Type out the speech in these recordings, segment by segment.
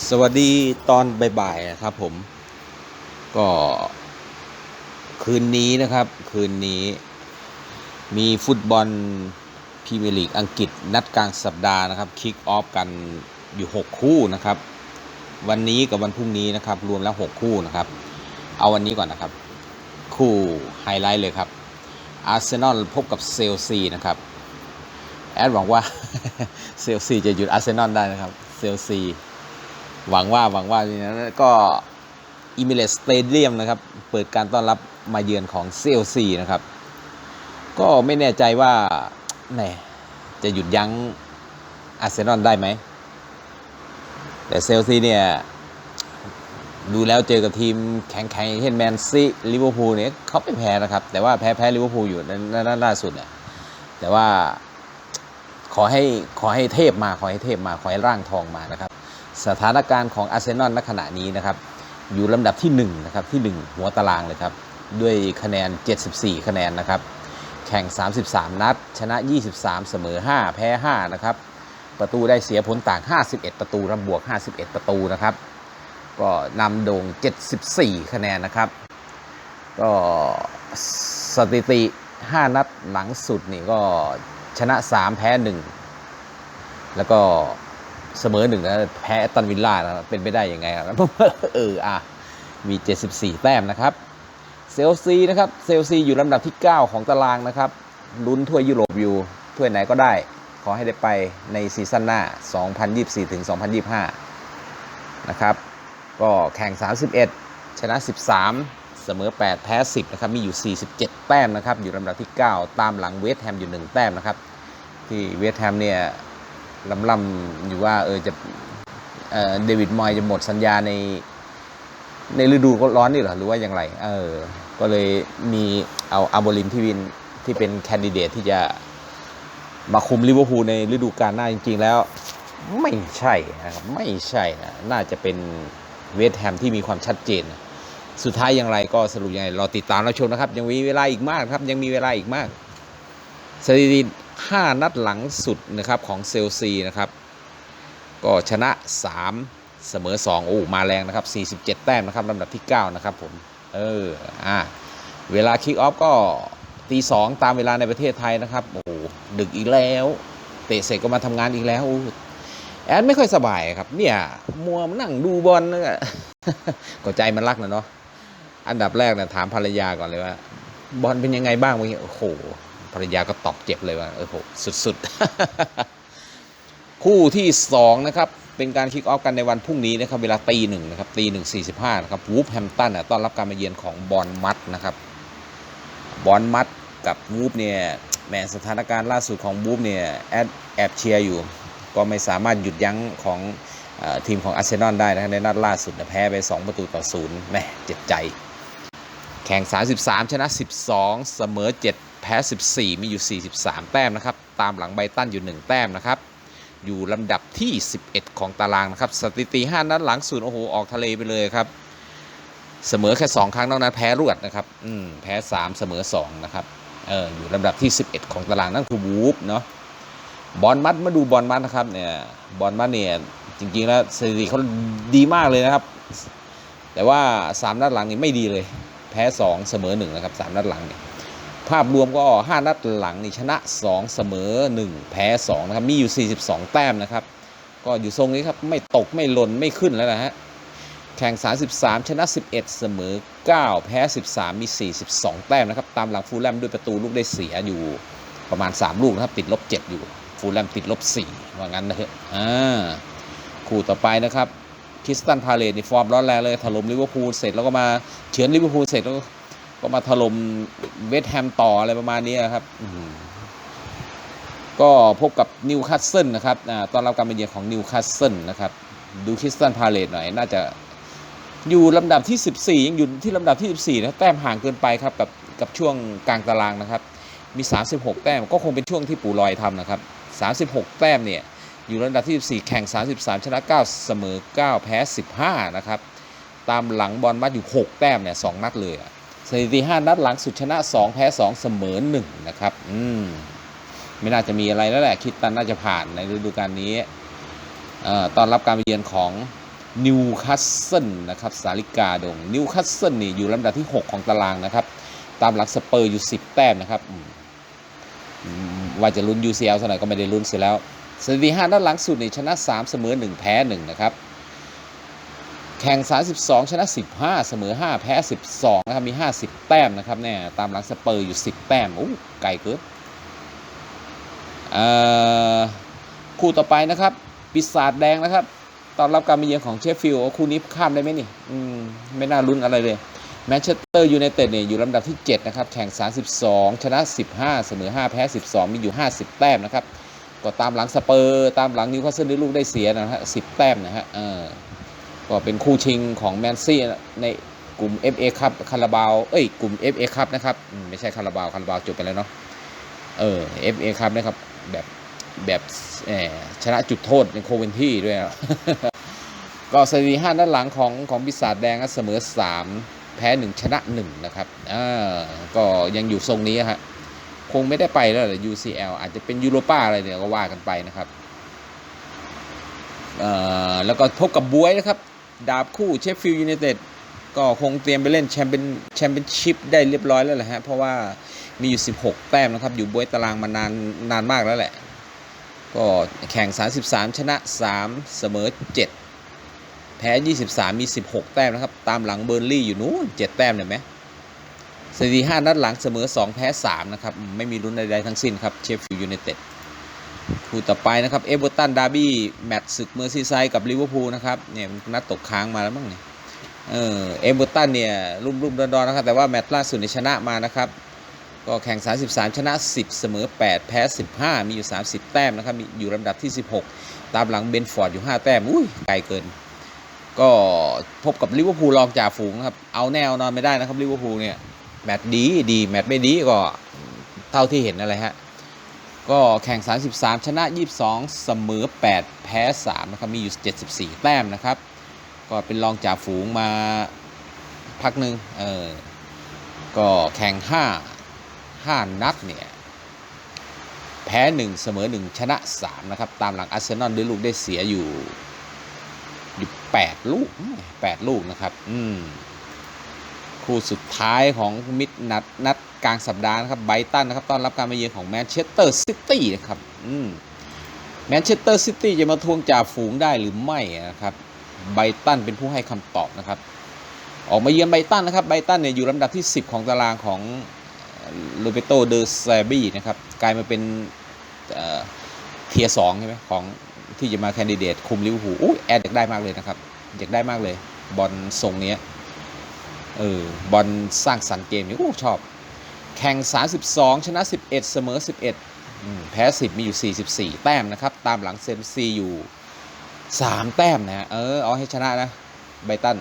สวัสดีตอนบ่ายๆนะครับผม ก็คืนนี้นะครับ คืนนี้มีฟุตบอลพรีเมียร์ลีกอังกฤษนัดกลางสัปดาห์นะครับคิกออฟกันอยู่ 6 คู่นะครับ วันนี้กับวันพรุ่งนี้นะครับ รวมแล้ว 6 คู่นะครับ เอาวันนี้ก่อนนะครับ คู่ไฮไลท์เลยครับอาร์เซนอลพบกับเซลซีนะครับ แอดหวังว่าเซลซีจะหยุดอาร์เซนอลได้นะครับเซลซี หวังว่าหวังว่านี่นะก็อิมิเลสสเตเดียมนะครับ เปิดการต้อนรับมาเยือนของเซลซีนะครับ ก็ไม่แน่ใจว่าแหมจะหยุดยั้งอาร์เซนอลได้ไหม แต่เซลซีเนี่ยดูแล้วเจอกับทีมแข็งๆเช่นแมนซีลิเวอร์พูลเนี่ยเขาไม่แพ้นะครับ แต่ว่าแพ้แพ้ลิเวอร์พูลอยู่นั่นล่าสุดเนี่ยแต่ว่าขอให้ขอให้เทพมาขอให้เทพมาขอให้ร่างทองมานะครับ สถานการณ์ของอาร์เซนอลณขณะนี้นะครับ อยู่ลำดับที่1นะครับที่ 1 หัวตารางเลยครับ ด้วยคะแนน 74 คะแนนนะครับ แข่ง 33 นัด ชนะ 23 เสมอ 5 แพ้ 5 นะครับ ประตูได้เสียผลต่าง 51 ประตูรำบวก 51 ประตูนะครับ ก็นำโด่ง 74 คะแนนนะครับ ก็สถิติ 5 นัดหลังสุดนี่ก็ชนะ 3 แพ้ 1 แล้วก็ เสมอหนึ่งแพ้วแอตตันวิลล่านะเป็นไปได้ยังไงครับเอออะมี 74 แต้มนะครับเซลซีนะครับเซลซีอยู่ลำดับที่ 9 ของตารางนะครับลุ้นถ้วยยุโรปอยู่ถ้วยไหนก็ได้ ขอให้ได้ไปในซีซั่นหน้า 2024ถึง2025 นะครับ ก็แข่ง 31 ชนะ 13 เสมอ 8 แพ้ 10 นะครับ มีอยู่ 47 แต้มนะครับ อยู่ลำดับที่ 9 ตามหลังเวสต์แฮมอยู่ 1 แต้มนะครับ ที่เวสต์แฮมเนี่ย ลำลำอยู่ว่าเออจะเออเดวิดมอยจะหมดสัญญาในในฤดูร้อนนี่หรอหรือว่าอย่างไร เออ ก็เลยมีเอาอาโบลิมที่วินที่เป็นแคนดิเดตที่จะมาคุมลิเวอร์พูลในฤดูกาลหน้าจริง ๆ แล้ว ไม่ใช่นะครับไม่ใช่นะน่าจะเป็นเวสต์แฮมที่มีความชัดเจน สุดท้ายอย่างไรก็สรุปยังไงรอติดตามรับชมนะครับ ยังมีเวลาอีกมากครับ ยังมีเวลาอีกมากสถิติ 5 นัดหลังสุดนะครับของเซลซีนะครับ ก็ชนะ 3 เสมอ 2 โอ้ มาแรงนะครับ 47 แต้มนะครับลำดับที่ 9 นะครับผม เออ อ่าเวลาคิกออฟก็ตีสองตามเวลาในประเทศไทยนะครับ โอ้โห ดึกอีกแล้ว เตะเสร็จก็มาทำงานอีกแล้ว แอนไม่ค่อยสบายครับ เนี่ยมัวมานั่งดูบอลนะก็ใจมันรักนะเนาะอันดับแรกนะถามภรรยาก่อนเลยว่า บอลเป็นยังไงบ้างเมื่อกี้โอ้โห ภรรยาก็ตอบเจ็บเลยว่า เออโหสุดๆ คู่ที่2นะครับ เป็นการคิกออฟกันในวันพรุ่งนี้นะครับ เวลาตีหนึ่งนะครับตีหนึ่งสี่สิบห้านะครับวูฟแฮมตันต้อนรับการมาเยือนของบอลมัดนะครับบอลมัดกับวูฟเนี่ยแหมสถานการณ์ล่าสุดของวูฟเนี่ยแอดแอบเชียร์อยู่ ก็ไม่สามารถหยุดยั้งของอทีมของอาร์เซนอลได้นะในนัดล่าสุดแพ้ไป 2 ประตูต่อศูนย์แหมเจ็บใจ แข่ง 33 ชนะ 12 เสมอ 7 แพ้ 14 มีอยู่ 43 แต้มนะครับ ตามหลังไบตันอยู่ 1 แต้มนะครับ อยู่ลำดับที่ 11 ของตารางนะครับ สถิติ 5 นัดหลังสุดโอ้โห ออกทะเลไปเลยครับ เสมอแค่ 2 ครั้งนอกนั้นแพ้รวดนะครับ อืม แพ้ 3 เสมอ 2 นะครับ เออ อยู่ลำดับที่ 11 ของตารางนั่นคือวูฟเนาะ บอลมัดมาดูบอลมัดนะครับ เนี่ย บอลมัดเนี่ย จริงๆ แล้วสถิติเขาดีมากเลยนะครับ แต่ว่า 3 นัดหลังนี่ไม่ดีเลย แพ้ 2 เสมอ 1 นะครับ 3 นัดหลังนี่ ภาพรวมก็ 5 นัดหลังนี่ชนะ 2 เสมอ 1 แพ้ 2 นะครับ มีอยู่ 42 แต้มนะครับ ก็อยู่ทรงนี้ครับ ไม่ตกไม่หล่นไม่ขึ้นแล้วนะฮะ แข่ง 33 ชนะ 11 เสมอ 9 แพ้ 13 มี 42 แต้มนะครับ ตามหลังฟูลแลมด้วยประตูลูกได้เสียอยู่ประมาณ 3 ลูกนะครับ ติดลบ 7 อยู่ ฟูลแลมติดลบ 4 ว่างั้นนะฮะอ่าคู่ต่อไปนะครับคริสตันพาเลตนี่ฟอร์มร้อนแรงเลยถล่มลิเวอร์พูลเสร็จแล้วก็มาเฉือนลิเวอร์พูลเสร็จแล้ว ก็มาถล่มเวสต์แฮมต่ออะไรประมาณนี้ครับอื้อหือก็พบกับนิวคาสเซิลนะครับอ่าตอนรับการมาเยือนของนิวคาสเซิลนะครับ ดูคริสตันพาเลตหน่อย น่าจะอยู่ลำดับที่ 14 ยังอยู่ที่ลำดับที่ 14 นะ แต้มห่างเกินไปครับ กับกับช่วงกลางตารางนะครับ มี 36 แต้มก็คงเป็นช่วงที่ปู่ลอยทำนะครับ 36 แต้มเนี่ย อยู่ลำดับที่ 14 แข่ง 33 ชนะ 9 เสมอ 9 แพ้ 15 นะครับ ตามหลังบอลมัดอยู่ 6 แต้มเนี่ย 2 นัดเลยอะ สถิติ5นัดหลังสุดชนะ 2 แพ้ 2 เสมอ1นะครับอืมไม่น่าจะมีอะไรแล้วแหละคิดตันน่าจะผ่านในฤดูกาลนี้เอ่อตอนรับการเยือนของนิวคาสเซิลนะครับสาลิกาดงนิวคาสเซิลนี่อยู่ลำดับที่ 6 ของตารางนะครับ ตามหลังสเปอร์อยู่ 10 แต้มนะครับอืมว่าจะลุ้น UCL สักหน่อยก็ไม่ได้ลุ้นเสียแล้วสถิติ5ด้านหลังสุดนี่ชนะ 3 เสมอ 1 แพ้ 1 นะครับ แข่ง 32 ชนะ 15 เสมอ 5 แพ้ 12 นะครับ มี 50 แต้มนะครับเนี่ยตามหลังสเปอร์อยู่ 10 แต้มโอ้ไกลเกินเอ่อคู่ต่อไปนะครับปีศาจแดงนะครับตอนรับการมาเยือนของเชฟฟิลด์คู่นี้ข้ามได้ไหมนี่อืมไม่น่าลุ้นอะไรเลยแมนเชสเตอร์ยูไนเต็ดเนี่ยอยู่ลำดับที่ 7 นะครับ แข่ง 32 ชนะ 15 เสมอ 5 แพ้ 12 มีอยู่ 50 แต้มนะครับ ก็ตามหลังสเปอร์ ตามหลังนิวคาสเซิลที่ลูกได้เสียนะฮะ10 แต้มนะฮะเออ ก็เป็นคู่ชิงของแมนซี่ในกลุ่ม FA ครับคาราบาวเอ้ยกลุ่ม FA ครับนะครับไม่ใช่คาราบาวคาราบาวจบไปแล้วเนาะเออ FA ครับนะครับแบบแบบชนะจุดโทษในโคเวนที่ด้วย ก็สถิติห้าด้านหลังของของปีศาจแดงก็เสมอ 3 แพ้ 1 ชนะ 1 นะครับอ่าก็ยังอยู่ทรงนี้ฮะคงไม่ได้ไปแล้วหรือ UCL อาจจะเป็นยูโรป้าอะไรเนี่ยก็ว่ากันไปนะครับเอ่อแล้วก็พบกับบวยนะครับ ดาบคู่เชฟฟิลด์ยูไนเต็ดก็คงเตรียมไปเล่นแชมเปี้ยนแชมเปี้ยนชิพได้เรียบร้อยแล้วแหละฮะ เพราะว่ามีอยู่ 16 แต้มนะครับ อยู่บวยตารางมานานนานมากแล้วแหละ ก็แข่ง 33 ชนะ 3 เสมอ 7 แพ้ 23 มี 16 แต้มนะครับ ตามหลังเบอร์ลี่อยู่นู้น7แต้มเห็นไหมสถิติ5นัดหลังเสมอ 2 แพ้ 3 นะครับ ไม่มีลุ้นใดๆทั้งสิ้นครับเชฟฟิลด์ยูไนเต็ด คู่ต่อไปนะครับเอเวอร์ตันดาร์บี้แมตช์ศึกเมอร์ซีไซด์กับลิเวอร์พูลนะครับเนี่ยนัดตกค้างมาแล้วมั้งเนี่ยเออเอเวอร์ตันเนี่ยรุ่มรุ่มดอนดอนๆนะครับแต่ว่าแมตช์ล่าสุดในชนะมานะครับก็แข่ง 33 ชนะ 10 เสมอ 8 แพ้ 15 มีอยู่ 30 แต้มนะครับมีอยู่ลำดับที่ 16 ตามหลังเบนฟอร์ดอยู่ 5 แต้มอุ้ยไกลเกิน ก็พบกับลิเวอร์พูลรองจ่าฝูงนะครับเอาแนวนอนไม่ได้นะครับลิเวอร์พูลเนี่ยแมตช์ดีดีแมตช์ไม่ดีก็เท่าที่เห็นนั่นแหละฮะ ก็แข่ง 33 ชนะ 22 เสมอ 8 แพ้ 3 นะครับ มีอยู่ 74 แต้มนะครับ ก็เป็นรองจ่าฝูงมาพักหนึ่งเออก็แข่ง 5 5 นัดเนี่ย แพ้ 1 เสมอ 1 ชนะ 3 นะครับ ตามหลังอาร์เซนอลด้วยลูกได้เสียอยู่อยู่ 8 ลูก 8 ลูกนะครับ อืม คู่สุดท้ายของมิดนัดนัดกลางสัปดาห์นะครับไบตันนะครับต้อนรับการมาเยือนของแมนเชสเตอร์ซิตี้นะครับอืมแมนเชสเตอร์ซิตี้จะมาทวงจ่าฝูงได้หรือไม่นะครับไบตันเป็นผู้ให้คำตอบนะครับ ออกมาเยือนไบตันนะครับไบตันเนี่ยอยู่ลำดับที่ 10 ของตารางของโรเบโตเดอแซบี้นะครับกลายมาเป็นเทียสองใช่ไหมของที่จะมาแคนดิเดตคุมลิเวอร์พูลอุ้แอดอยากได้มากเลยนะครับอยากได้มากเลย บอลทรงเนี้ย เออบอลสร้างสรรค์เกมนี่โอ้ชอบ แข่ง 32 ชนะ 11 เสมอ 11อแพ้ 10 มีอยู่ 44 แต้มนะครับ ตามหลังเซนซีอยู่ 3 แต้มนะเออเอาให้ชนะนะไบตัน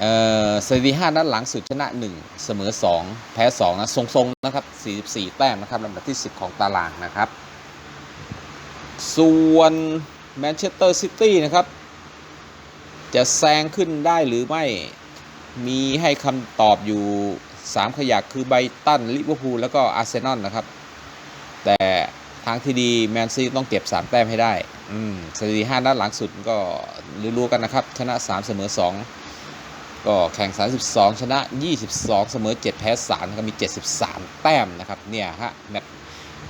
เออสถิติ5นัดหลังสุดชนะ 1 เสมอ 2 แพ้ 2 นะ ทรงๆ นะครับ 44 แต้มนะครับลำดับที่ 10 ของตารางนะครับ ส่วนแมนเชสเตอร์ซิตี้นะครับ จะแซงขึ้นได้หรือไม่ มีให้คำตอบอยู่ 3 ขยักคือไบตันลิเวอร์พูลแล้วก็อาร์เซนอลนะครับ แต่ทางที่ดีแมนซีต้องเก็บ 3 แต้มให้ได้ อืมสถิติ5นัดหลังสุดก็รู้ๆกันนะครับ ชนะ 3 เสมอ 2 ก็แข่ง 32 ชนะ 22 เสมอ 7 แพ้3นะครับมี 73 แต้มนะครับ เนี่ยฮะแมตช์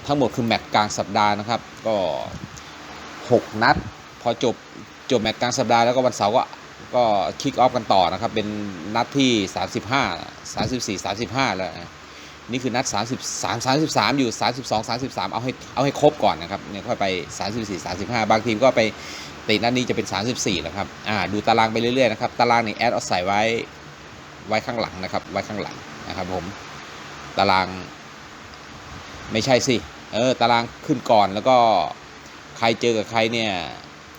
ทั้งหมดคือแมตช์กลางสัปดาห์นะครับ ก็ 6 นัด พอจบจบแมตช์กลางสัปดาห์แล้วก็วันเสาร์ก็ ก็คิกออฟกันต่อนะครับ เป็นนัดที่ 35 34 35 แล้วนี่คือนัด 33 33 อยู่ 32 33 เอาให้เอาให้ครบก่อนนะครับเนี่ยค่อยไป 34 35 บางทีมก็ไปติดนัดนี้จะเป็น 34แล้วครับอ่าดูตารางไปเรื่อยๆนะครับ ตารางนี่แอดเอาใส่ไว้ไว้ข้างหลังนะครับ ไว้ข้างหลังนะครับผม ตารางไม่ใช่สิ เออ ตารางขึ้นก่อนแล้วก็ใครเจอกับใครเนี่ย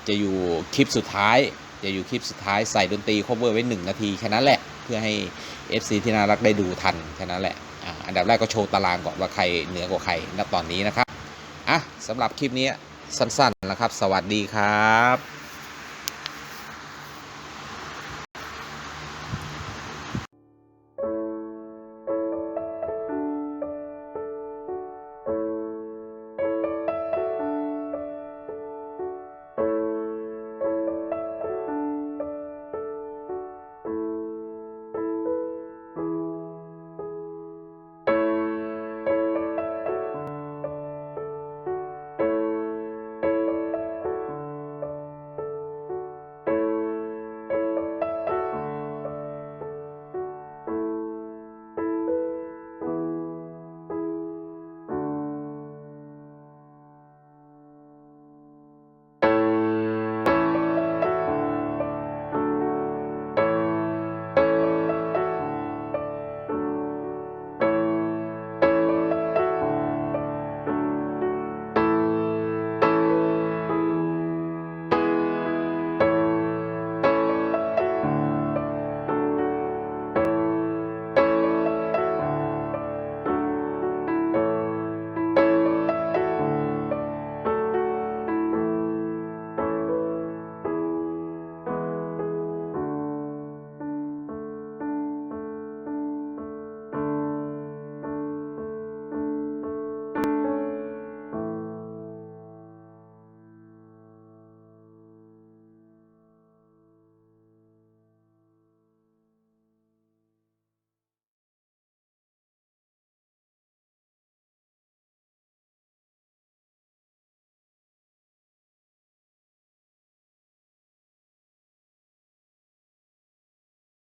จะอยู่คลิปสุดท้าย จะอยู่คลิปสุดท้ายใส่ดนตรีคเวอร์ไว้ 1 นาทีแค่นั้นแหละ เพื่อให้ FC ที่น่ารักได้ดูทันแค่นั้นแหละอันดับแรกก็โชว์ตารางก่อนว่าใครเหนือกว่าใครณตอนนี้นะครับอะสำหรับคลิปนี้สั้นๆนะครับ สวัสดีครับ